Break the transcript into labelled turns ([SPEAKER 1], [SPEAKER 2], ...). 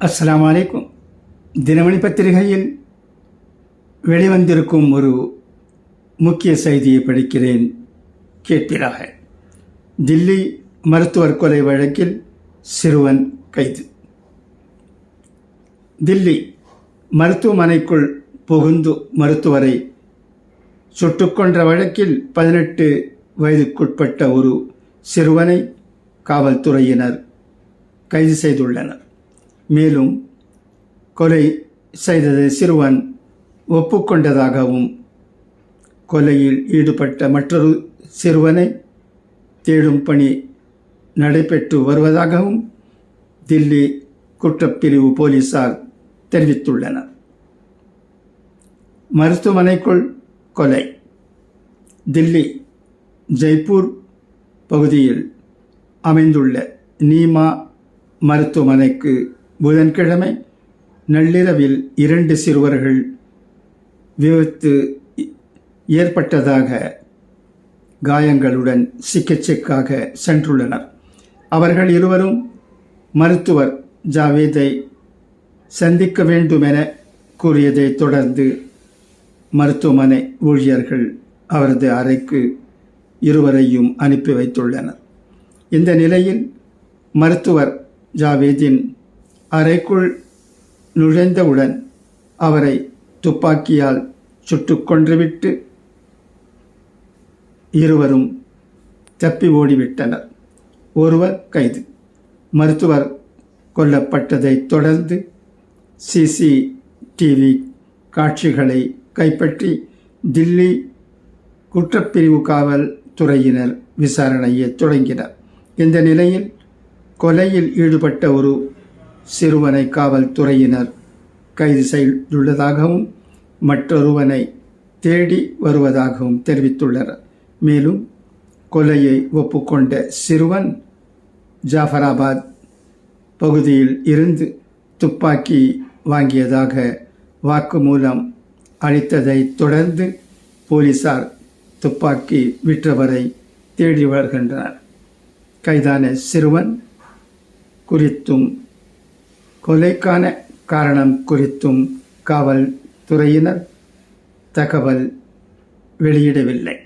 [SPEAKER 1] அஸ்லாம் வலைக்கும் தினமணி பத்திரிகையில் வெளிவந்திருக்கும் ஒரு முக்கிய செய்தியை படிக்கிறேன் கேட்பீராக தில்லி மருத்துவர் கொலை வழக்கில் சிறுவன் கைது. தில்லி மருத்துவமனைக்குள் புகுந்து மருத்துவரை சுட்டுக்கொன்ற வழக்கில் பதினெட்டு வயதுக்குட்பட்ட ஒரு சிறுவனை காவல்துறையினர் கைது செய்துள்ளனர். மேலும் கொலை செய்தது சிறுவன் ஒப்புக்கொண்டதாகவும் கொலையில் ஈடுபட்ட மற்றொரு சிறுவனை தேடும் பணி நடைபெற்று வருவதாகவும் தில்லி குற்றப்பிரிவு போலீசார் தெரிவித்துள்ளனர். மருத்துவமனைக்குள் கொலை. தில்லி ஜெய்ப்பூர் பகுதியில் அமைந்துள்ள நீமா மருத்துவமனைக்கு புதன்கிழமை நள்ளிரவில் இரண்டு சிறுவர்கள் விபத்து ஏற்பட்டதாக காயங்களுடன் சிகிச்சைக்காக சென்றுள்ளனர். அவர்கள் இருவரும் மருத்துவர் ஜாவேதை சந்திக்க வேண்டுமென கூறியதை தொடர்ந்து மருத்துவமனை ஊழியர்கள் அவரது அறைக்கு இருவரையும் அனுப்பி வைத்துள்ளனர். இந்த நிலையில் மருத்துவர் ஜாவேதின் அறைக்குள் நுழைந்தவுடன் அவரை துப்பாக்கியால் சுட்டு கொன்றுவிட்டு இருவரும் தப்பி ஓடிவிட்டனர். ஒருவர் கைது. மருத்துவர் கொல்லப்பட்டதைத் தொடர்ந்து சிசிடிவி காட்சிகளை கைப்பற்றி தில்லி குற்றப்பிரிவு காவல் துறையினர் விசாரணையை தொடங்கினர். இந்த நிலையில் கொலையில் ஈடுபட்ட ஒரு சிறுவனை காவல்துறையினர் கைது செய்துள்ளதாகவும் மற்றொருவனை தேடி வருவதாகவும் தெரிவித்துள்ளனர். மேலும் கொலையை ஒப்புக்கொண்ட சிறுவன் ஜாஃபராபாத் பகுதியில் இருந்து துப்பாக்கி வாங்கியதாக வாக்குமூலம் அளித்ததை தொடர்ந்து போலீசார் துப்பாக்கி விற்றவரை தேடி வருகின்றனர். கைதான சிறுவன் குறித்தும் கொலைக்கான காரணம் குறித்தும் காவல்துறையினர் தகவல் வெளியிடவில்லை.